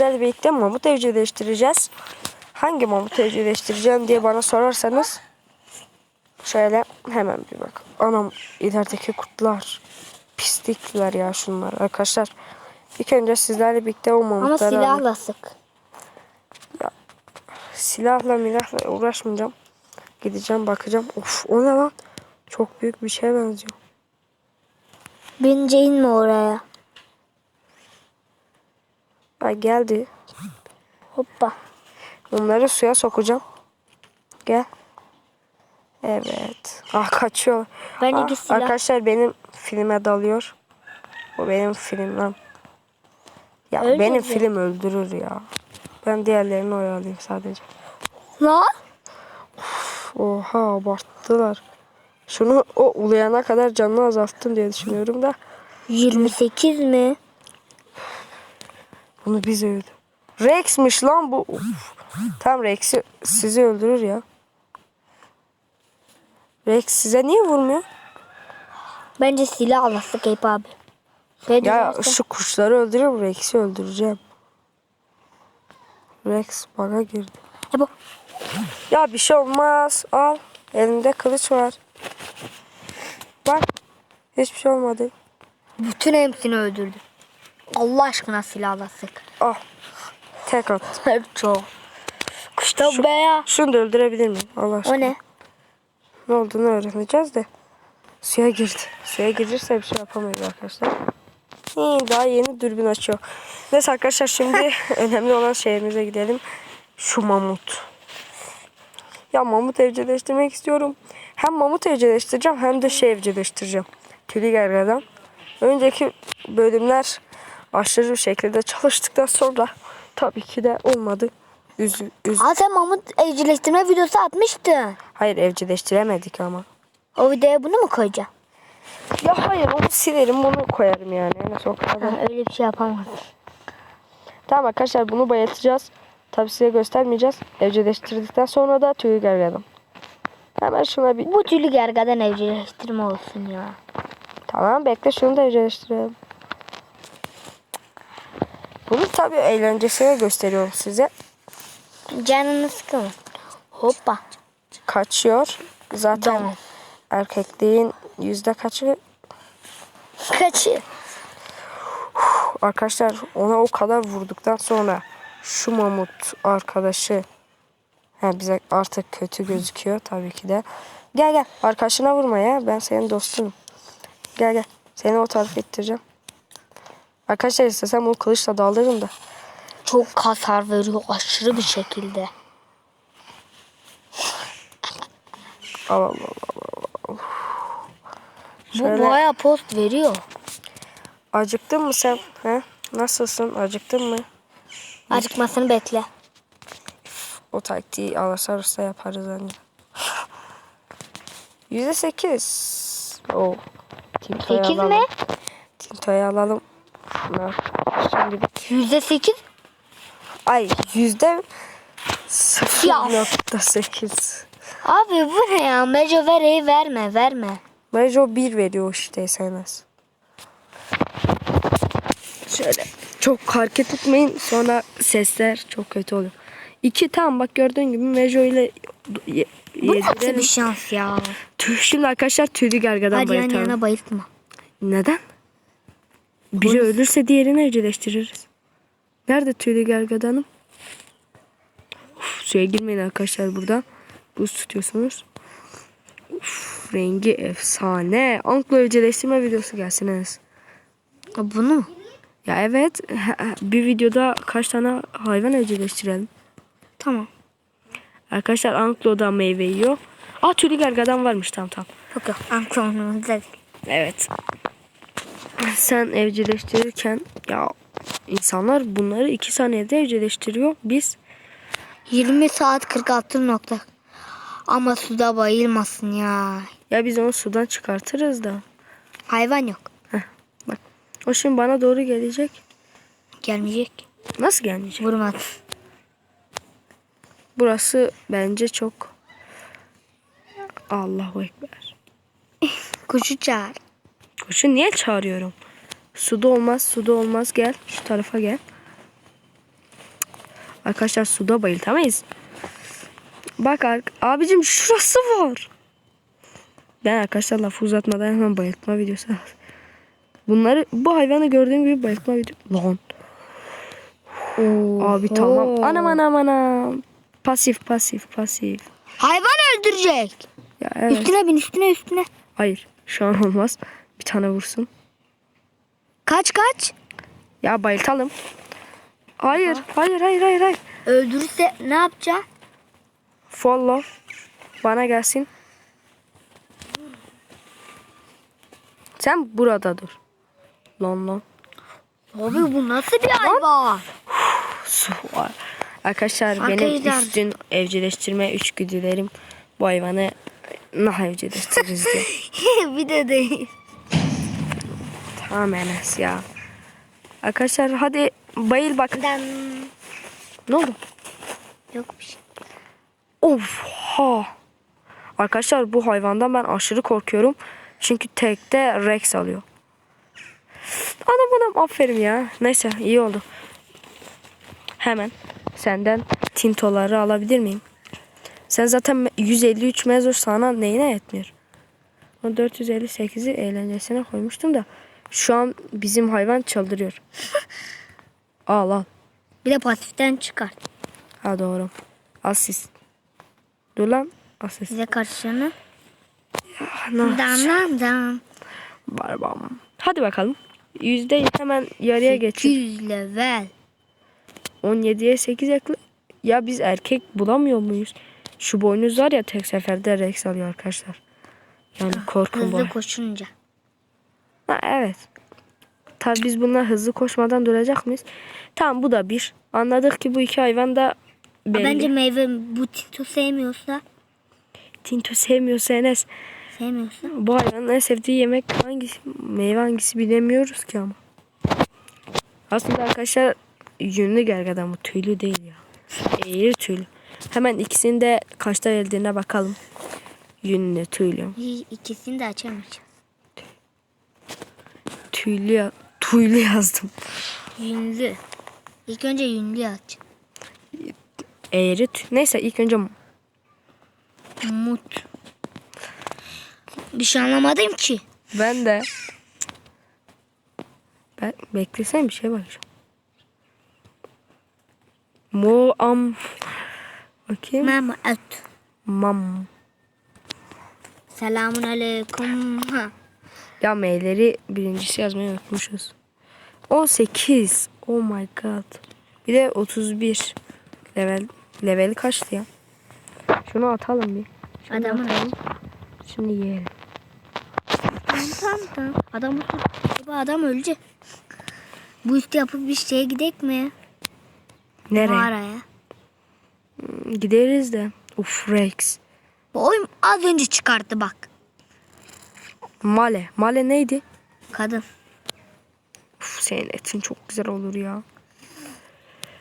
sizlerle birlikte mamut evcilleştireceğiz. Hangi mamut evcilleştireceğim diye bana sorarsanız şöyle hemen bir bak. Anam ilerideki kurtlar pislikler ya şunlar arkadaşlar. İlk önce sizlerle birlikte o Ama mamutları alalım. silahla sık. silahla milahla uğraşmayacağım. Gideceğim bakacağım. Of o ne lan? Çok büyük bir şeye benziyor. Bince inme oraya. Bak geldi. Hoppa. Onları suya sokacağım. Gel. Evet. Ah kaçıyor. Ben Ah, silah- Arkadaşlar benim filme dalıyor. Bu benim filmim. Ya Öldürdü. benim film öldürür ya. Ben diğerlerini oyalayayım sadece. Lan? Oha abarttılar. Şunu o ulayana kadar canını azalttım diye düşünüyorum da 28 mi? Bunu biz öldü. Rex'miş lan bu. Tam Rex'i sizi öldürür ya. Rex size niye vurmuyor? Bence silahla sık Eyüp abi. Şey Ya şu kuşları öldürüyor Rex'i öldüreceğim. Rex bana girdi. E bu. Ya bir şey olmaz. Al. Elinde kılıç var. Bak. Hiçbir şey olmadı. Bütün hepsini öldürdü. Allah aşkına silahla sık. Al. Tek at. Hep çok. Kuşta be ya. Şunu da öldürebilir miyim? Allah aşkına. O ne? Ne olduğunu öğreneceğiz de. Suya girdi. Suya girirse bir şey yapamayız arkadaşlar. İyi, daha yeni dürbün açıyor. Neyse arkadaşlar şimdi önemli olan şeyimize gidelim. Şu mamut. Ya mamut evcilleştirmek istiyorum. Hem mamut evcilleştireceğim hem de şey evcilleştireceğim. Tülü gergedan. Önceki bölümler aşırı bir şekilde çalıştıktan sonra tabii ki de olmadı. Üz, üz. Aa sen Mahmut evcilleştirme videosu atmıştın. Hayır evcilleştiremedik ama. O videoya bunu mu koyacaksın? Ya hayır onu silerim bunu koyarım yani. Son kadar. Ha, öyle bir şey yapamaz. Tamam arkadaşlar bunu bayatacağız. Tabi size göstermeyeceğiz. Evcilleştirdikten sonra da tüyü gergedan. Hemen şuna bir... Bu tülü gergadan evcilleştirme olsun ya. Tamam bekle şunu da evcilleştirelim. Bunu tabi eğlencesine gösteriyorum size. Canını sıkma. Hoppa. Kaçıyor. Zaten Tamam. erkekliğin yüzde kaçı Kaçı? Arkadaşlar ona o kadar vurduktan sonra şu mamut arkadaşı he, bize artık kötü gözüküyor tabii ki de. Gel gel arkadaşına vurma ya ben senin dostunum. Gel gel seni o tarafa ittireceğim. Arkadaşlar istesem bunu kılıçla daldırırım da. Çok hasar veriyor aşırı bir şekilde. Al al al. al, al. Bu Şöyle- baya post veriyor. Acıktın mı sen? He? Nasılsın? Acıktın mı? Acıkmasını bekle. O taktiği alırsa yaparız anne. Yüzde sekiz. 8 alalım. mi? Tinto'yu alalım. Şuna. Şimdi Yüzde sekiz. ay yüzde sıfır nokta sekiz. Abi bu ne ya? Meco vereyi verme verme. Bence o bir veriyor işte SMS. Şöyle çok hareket etmeyin sonra sesler çok kötü oluyor. İki tam bak gördüğün gibi Mejo ile Bu nasıl bir şans ya? Tüh, Şimdi arkadaşlar tüylü gergadan Hadi yan bayıltalım. yana bayıltma. Neden? Biri ölürse diğerini evcilleştiririz. Nerede tüylü gergadanım? Uf, suya girmeyin arkadaşlar burada. Buz tutuyorsunuz. Uf, rengi efsane. Anklo evcilleştirme videosu gelsin Enes. Ha, Bunu? Ya evet bir videoda kaç tane hayvan evcilleştirelim. Tamam. Arkadaşlar Anklo da meyve yiyor. Aa tüylü gergadan varmış tamam tamam. Anklonumuzda değil. Evet. Sen evcilleştirirken ya insanlar bunları iki saniyede evcilleştiriyor. Biz 20 saat 46 nokta. Ama suda bayılmasın ya. ya biz onu sudan çıkartırız da. Hayvan yok. Bak o şimdi bana doğru gelecek. Gelmeyecek. Nasıl gelmeyecek? Vurmadı. Burası bence çok Allahu Ekber. Kuşu çağır. Kuşu niye çağırıyorum? Suda olmaz, suda olmaz. Gel şu tarafa gel. Arkadaşlar suda bayıltamayız. Bak abicim şurası var. Ben arkadaşlar lafı uzatmadan hemen bayıltma videosu. Bunları bu hayvanı gördüğüm gibi bayıltma video. Lan. Abi tamam. Anam anam anam. Pasif pasif pasif. Hayvan öldürecek. Ya evet. Üstüne bin üstüne üstüne. Hayır şu an olmaz. Bir tane vursun. Kaç kaç. Ya bayıltalım. Hayır hayır hayır hayır hayır. Öldürürse ne yapacak? Follow. Bana gelsin. Sen burada dur. Lan lan. Abi bu nasıl bir hayvan? Su var. Arkadaşlar benim üstün evcilleştirme içgüdülerim bu hayvanı nah evcilleştiririz diye. bir de değil. Tamam Enes ya. Arkadaşlar hadi bayıl bak. Dan. Ne oldu? Yok bir şey. Of ha. Arkadaşlar bu hayvandan ben aşırı korkuyorum. Çünkü tekte Rex alıyor. Anam anam aferin ya. Neyse iyi oldu. Hemen senden tintoları alabilir miyim? Sen zaten 153 mezur sana neyine yetmiyor? O 458'i eğlencesine koymuştum da şu an bizim hayvan çıldırıyor. al al. Bir de pasiften çıkart. Ha doğru. Asist. Dur lan. Asist. Size karşını. Ne Dan dan dan. Barbam. Hadi bakalım. Yüzde hemen yarıya geçir. 200 level. 17'ye 8 ekle. Ya biz erkek bulamıyor muyuz? Şu boynuz var ya tek seferde Rex alıyor arkadaşlar. Yani korkun. Hızlı koşunca. Ha, evet. Tabii biz bunlar hızlı koşmadan duracak mıyız? Tamam bu da bir. Anladık ki bu iki hayvan da belli. Bence meyve bu Tito sevmiyorsa Tinto sevmiyorsa Enes. sevmiyorsa Bu hayvanın en sevdiği yemek hangisi? Meyve hangisi bilemiyoruz ki ama. Aslında arkadaşlar yünlü gergedan bu tüylü değil ya. Eğri tüylü. Hemen ikisini de kaçta geldiğine bakalım. Yünlü tüylü. İkisini de açamayacağım. Tüylü ya tüylü yazdım. Yünlü. İlk önce yünlü aç. Eğri tü- Neyse ilk önce Mut. Bir şey anlamadım ki. ben de ben beklesene bir şey bakacağım. Mo am Bakayım. Mama öt. Mam. Selamun aleyküm. Ha. Ya M'leri birincisi yazmayı unutmuşuz. 18. Oh my god. Bir de 31. Level leveli kaçtı ya? Şunu atalım bir. Şunu Adamın atalım. Şimdi yiyelim. Tamam tamam. Adam. Acaba adam ölecek. Bu üstü yapıp bir şeye gidek mi? Nereye? Mağaraya. Gideriz de. Uf Rex. Bu oyun az önce çıkarttı bak. Male. Male neydi? Kadın. Uf senin etin çok güzel olur ya.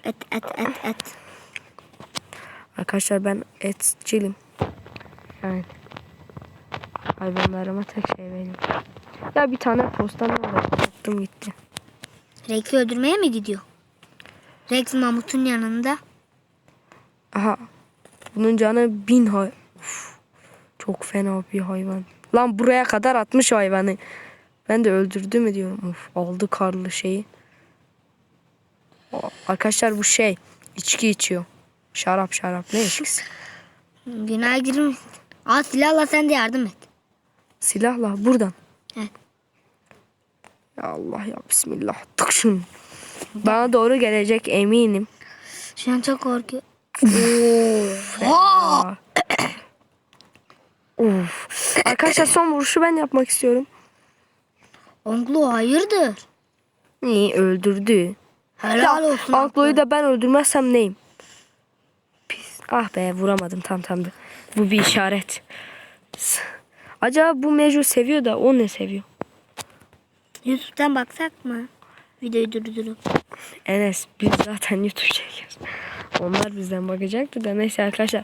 Et et et et. Arkadaşlar ben etçilim. Yani hayvanlarıma tek şey veriyorum. Ya bir tane postam var. Attım gitti. Rex'i öldürmeye mi gidiyor? Rex mamutun yanında. Aha. Bunun canı bin hay. Uf, çok fena bir hayvan. Lan buraya kadar atmış hayvanı. Ben de öldürdü mü diyorum. Uf, aldı karlı şeyi. Arkadaşlar bu şey. içki içiyor. Şarap şarap. Ne içkisi? Günah girmiş. Al silahla sen de yardım et. Silahla buradan. Evet. Ya Allah ya Bismillah. Tık şunu. Bana doğru gelecek eminim. Şu an çok korkuyor. Aa. of. Arkadaşlar son vuruşu ben yapmak istiyorum. Onklu hayırdır? Niye öldürdü? Helal olsun. Anklo'yu da ben öldürmezsem neyim? Pis. Ah be vuramadım tam tam da. Bu bir işaret. Acaba bu Meju seviyor da o ne seviyor? YouTube'dan baksak mı? Videoyu durdurup. Enes biz zaten YouTube çekiyoruz. Onlar bizden bakacaktı da neyse arkadaşlar.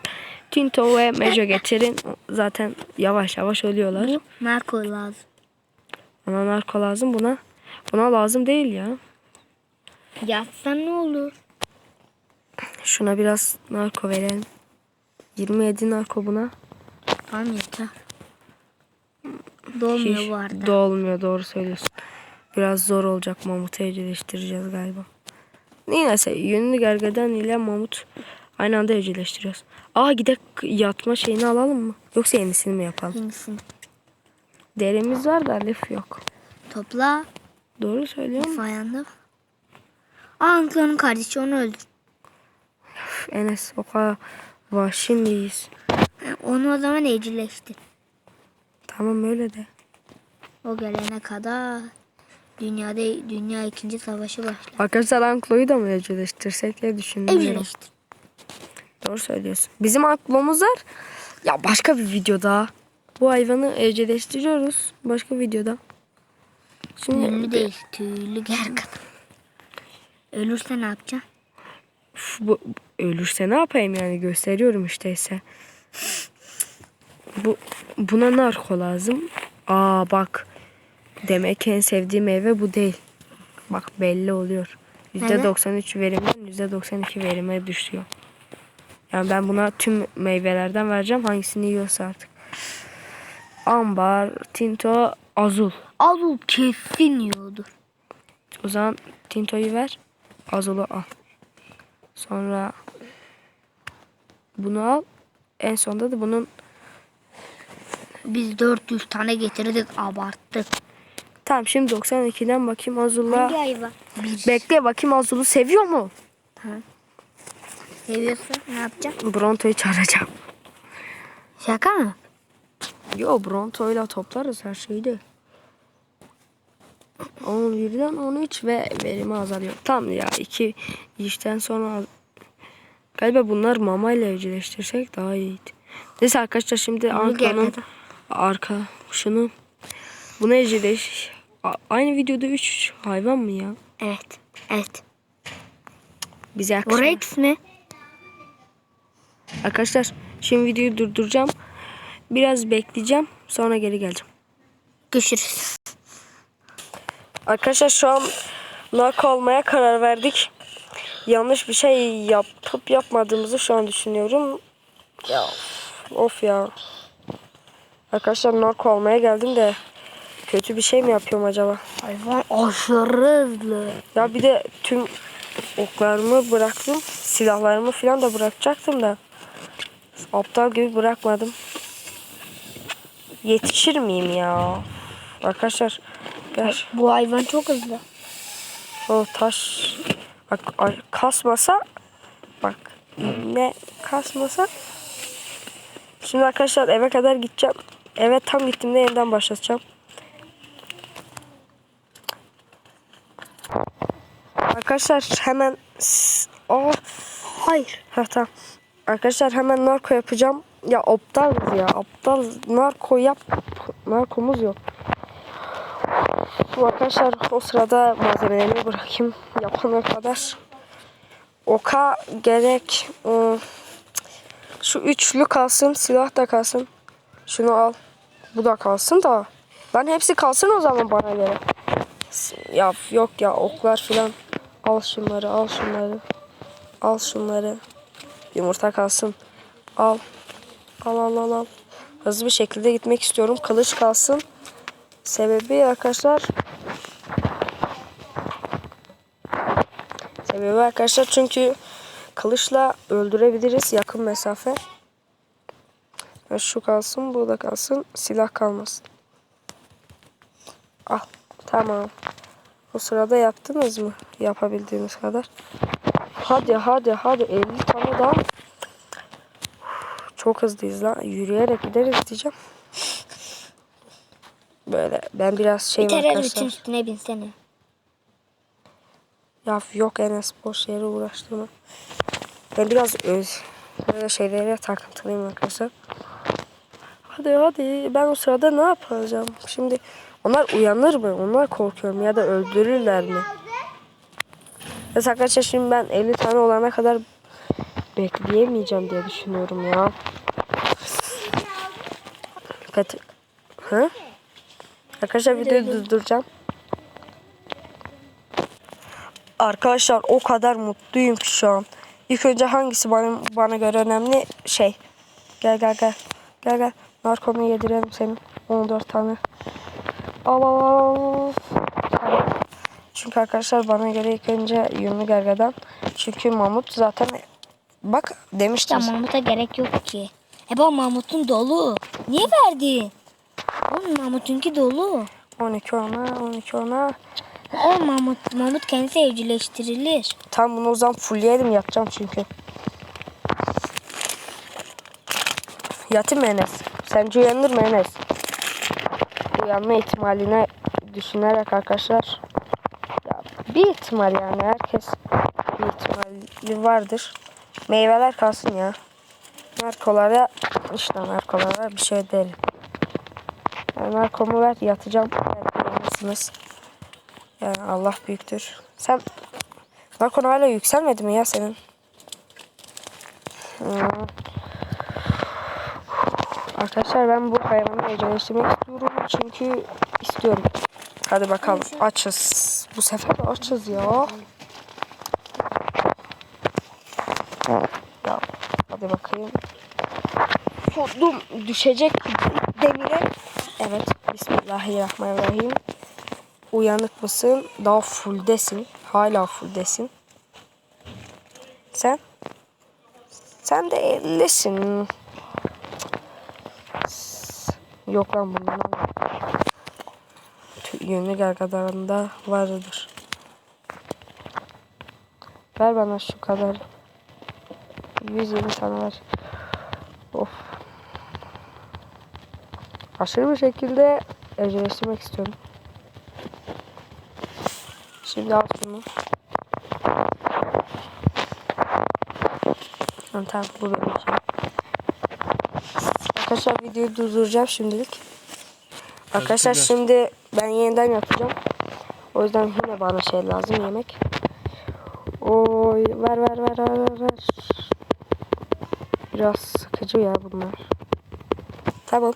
Tinto ve Mejo getirin. Zaten yavaş yavaş ölüyorlar. Bu narko lazım. Ona narko lazım buna. Buna lazım değil ya. Yatsan ne olur? Şuna biraz narko verelim. 27 narko buna. Tamam yeter. Dolmuyor Hiç bu arada. Dolmuyor doğru söylüyorsun. Biraz zor olacak Mamut'u evcilleştireceğiz galiba. Neyse yünlü gergedan ile Mamut aynı anda evcilleştiriyoruz. Aa gidek yatma şeyini alalım mı? Yoksa yenisini mi yapalım? Yengisini. Derimiz var da lif yok. Topla. Doğru söylüyorum. Fayandı. Aa Ankara'nın kardeşi onu öldür. Enes o kadar vahşi miyiz? Onu o zaman evcilleştir. Tamam öyle de. O gelene kadar dünyada dünya ikinci savaşı başlar. Arkadaşlar Anklo'yu da mı evcilleştirsek diye düşünüyorum. Evcilleştir. Doğru söylüyorsun. Bizim aklımız var. Ya başka bir videoda. Bu hayvanı evcilleştiriyoruz. Başka videoda. Şimdi Ünlü değil. Tüylü gergedan. Ölürse ne yapacaksın? Üf, bu, ölürse ne yapayım yani gösteriyorum işte ise. Bu buna narko lazım. Aa bak. Demek ki en sevdiğim meyve bu değil. Bak belli oluyor. %93 verimden %92 verime düşüyor. Yani ben buna tüm meyvelerden vereceğim. Hangisini yiyorsa artık. Ambar, Tinto, Azul. Azul kesin yiyordur. O zaman Tinto'yu ver. Azul'u al. Sonra bunu al. En sonunda da bunun Biz 400 tane getirdik abarttık. Tamam şimdi 92'den bakayım Azul'la. Hangi? Bir. Bekle bakayım Azul'u seviyor mu? Seviyorsa ne yapacaksın? Bronto'yu çağıracağım. Şaka mı? Yo Bronto'yla toplarız her şeyi de. 11'den 13 ve verimi azalıyor. Tam ya iki işten sonra galiba bunlar mama ile evcilleştirsek daha iyiydi. Neyse arkadaşlar şimdi Anka'nın gergedan. arka şunu bunu evcilleş A- aynı videoda 3 hayvan mı ya? Evet. Evet. Bize yakışmıyor. Rex mi? Arkadaşlar şimdi videoyu durduracağım. Biraz bekleyeceğim. Sonra geri geleceğim. Görüşürüz. Arkadaşlar şu an narko almaya karar verdik. Yanlış bir şey yapıp yapmadığımızı şu an düşünüyorum. Ya of ya. Arkadaşlar narko almaya geldim de kötü bir şey mi yapıyorum acaba? Hayvan aşırı hızlı. Ya bir de tüm oklarımı bıraktım. Silahlarımı falan da bırakacaktım da. Aptal gibi bırakmadım. Yetişir miyim ya? Arkadaşlar gel. Bu hayvan çok hızlı. O taş bak kasmasa bak ne kasmasa şimdi arkadaşlar eve kadar gideceğim. Eve tam gittiğimde yeniden başlatacağım. Arkadaşlar hemen oh Hayır. Ha tamam. Arkadaşlar hemen narko yapacağım. Ya aptalız ya. Aptal narko yap. Narkomuz yok. Arkadaşlar o sırada malzemelerimi bırakayım. Yapana kadar. Oka gerek. Şu üçlü kalsın. Silah da kalsın. Şunu al. Bu da kalsın da. Ben hepsi kalsın o zaman bana göre. Ya yok ya oklar filan. Al şunları al şunları. Al şunları. Yumurta kalsın. Al. Al al al al. Hızlı bir şekilde gitmek istiyorum. Kılıç kalsın. Sebebi arkadaşlar. Sebebi arkadaşlar çünkü kılıçla öldürebiliriz yakın mesafe. Şu kalsın, bu da kalsın. Silah kalmasın. Al. Tamam. O sırada yaptınız mı? Yapabildiğiniz kadar. Hadi hadi hadi 50 tane daha. Çok hızlıyız lan. Yürüyerek gideriz diyeceğim. Böyle ben biraz şeyim Bir arkadaşlar. üstüne binsene. Ya yok Enes boş yere uğraştırma. Ben biraz öz böyle şeylere takıntılıyım arkadaşlar. Hadi hadi ben o sırada ne yapacağım? Şimdi onlar uyanır mı? Onlar korkuyorum ya da öldürürler mi? Mesela arkadaşlar şimdi ben 50 tane olana kadar bekleyemeyeceğim diye düşünüyorum ya. Pet Hı? Arkadaşlar videoyu durduracağım. Arkadaşlar o kadar mutluyum ki şu an. İlk önce hangisi bana, bana göre önemli? Şey. Gel gel gel. Gel gel. Narkonu yedirelim senin. 14 tane. Çünkü arkadaşlar bana göre ilk önce yünlü gergedan. Çünkü mamut zaten bak Ya demiştim. Mahmut'a gerek yok ki. E bak Mahmut'un dolu. Niye verdin? Oğlum Mahmut'unki dolu. 12 ona 12 ona. O Mahmut, Mahmut kendisi evcilleştirilir. Tam bunu o zaman fullleyelim yapacağım çünkü. Yatayım mı Enes? Sence uyanır mı Enes? Uyanma ihtimaline düşünerek arkadaşlar. Ya bir ihtimal yani herkes bir ihtimali vardır. Meyveler kalsın ya. Narkolara işte narkolara bir şey derim. Yani narkomu ver yatacağım. Yani Allah büyüktür. Sen Narkon hala yükselmedi mi ya senin? Hmm. Arkadaşlar ben bu hayvanı evcilleştirmek istiyorum çünkü istiyorum. Hadi bakalım açız. Bu sefer açız ya. Ya hadi bakayım. Vurdum düşecek demire. Evet Bismillahirrahmanirrahim. Uyanık mısın? Daha fulldesin. Hala fulldesin. Sen? Sen de 50'sin. Yok lan bundan ama. Tü- Yönlü gargadarında vardır. Ver bana şu kadar. 120 tane ver. Of. Aşırı bir şekilde evcilleştirmek istiyorum. Şimdi al şunu. Ha, Tamam bu benim için. Arkadaşlar videoyu durduracağım şimdilik. Arkadaşlar şimdi ben yeniden yapacağım. O yüzden yine bana şey lazım yemek. Oy ver ver ver ver ver. ver. Biraz sıkıcı ya bunlar. Tamam.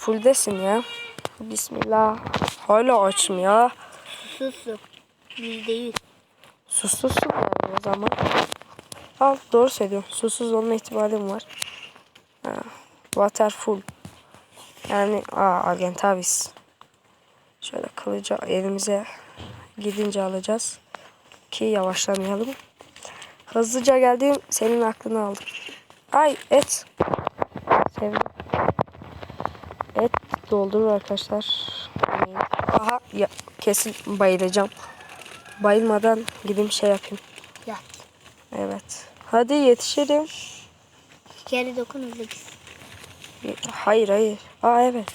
Fulldesin ya. Bismillah. Hala açım ya. Sus sus. Yüzde yüz. Susuzsun yani o zaman. Al doğru söylüyorsun. Susuz olma ihtimalim var. Ha, water full. Yani aa Argentavis. Şöyle kılıcı elimize gidince alacağız. Ki yavaşlamayalım. Hızlıca geldim senin aklını aldım. Ay et. Sevdim. Et doldurur arkadaşlar. Aha ya, kesin bayılacağım. Bayılmadan gideyim şey yapayım. Yat. Evet. Hadi yetişirim. Bir kere dokun hızlı gitsin. Hayır hayır. Aa evet.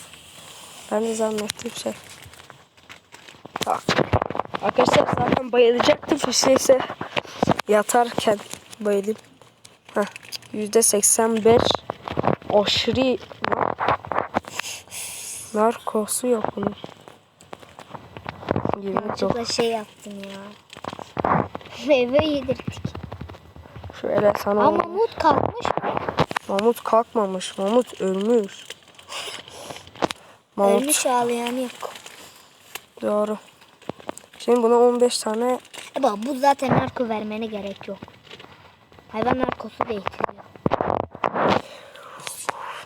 Ben de zannettiğim şey. Bak. Arkadaşlar zaten bayılacaktım. Bir şeyse yatarken bayılayım. Heh. Yüzde seksen beş aşırı narkosu yok bunun. Yok. Yanlışlıkla şey yaptım ya. Meyve yedirdik. Şöyle sana Ama Mahmut kalkmış mı? Mamut kalkmamış. Mamut ölmüş. Mamut Ölmüş ağlayan yok. doğru. Şimdi buna 15 tane E bak bu zaten narko vermene gerek yok. Hayvan narkosu değil.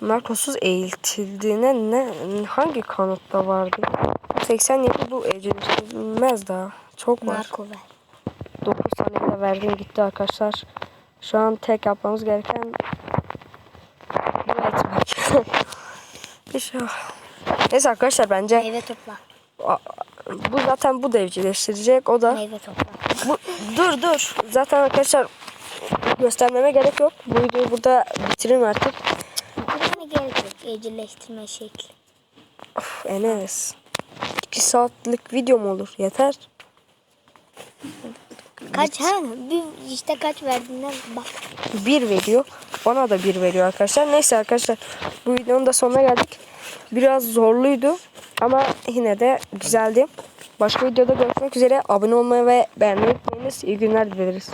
narkosuz eğitildiğine ne hangi kanıtta vardı? 87 bu evcilleştirilmez daha. Çok var. Narko ver. 9 tane de verdim gitti arkadaşlar. Şu an tek yapmamız gereken bu etmek. İnşallah. Neyse arkadaşlar bence Meyve topla. bu zaten bu da evcilleştirecek. O da Meyve topla. Bu, dur dur. Zaten arkadaşlar göstermeme gerek yok. Bu videoyu burada bitirin artık. Bitirmene gerek yok. Evcilleştirme şekli. Of, Enes. 2 saatlik video mu olur? Yeter. Kaç ha? Bir işte kaç verdiğinden bak. Bir veriyor. Bana da bir veriyor arkadaşlar. Neyse arkadaşlar. Bu videonun da sonuna geldik. Biraz zorluydu. Ama yine de güzeldi. Başka videoda görüşmek üzere. Abone olmayı ve beğenmeyi unutmayınız. İyi günler dileriz.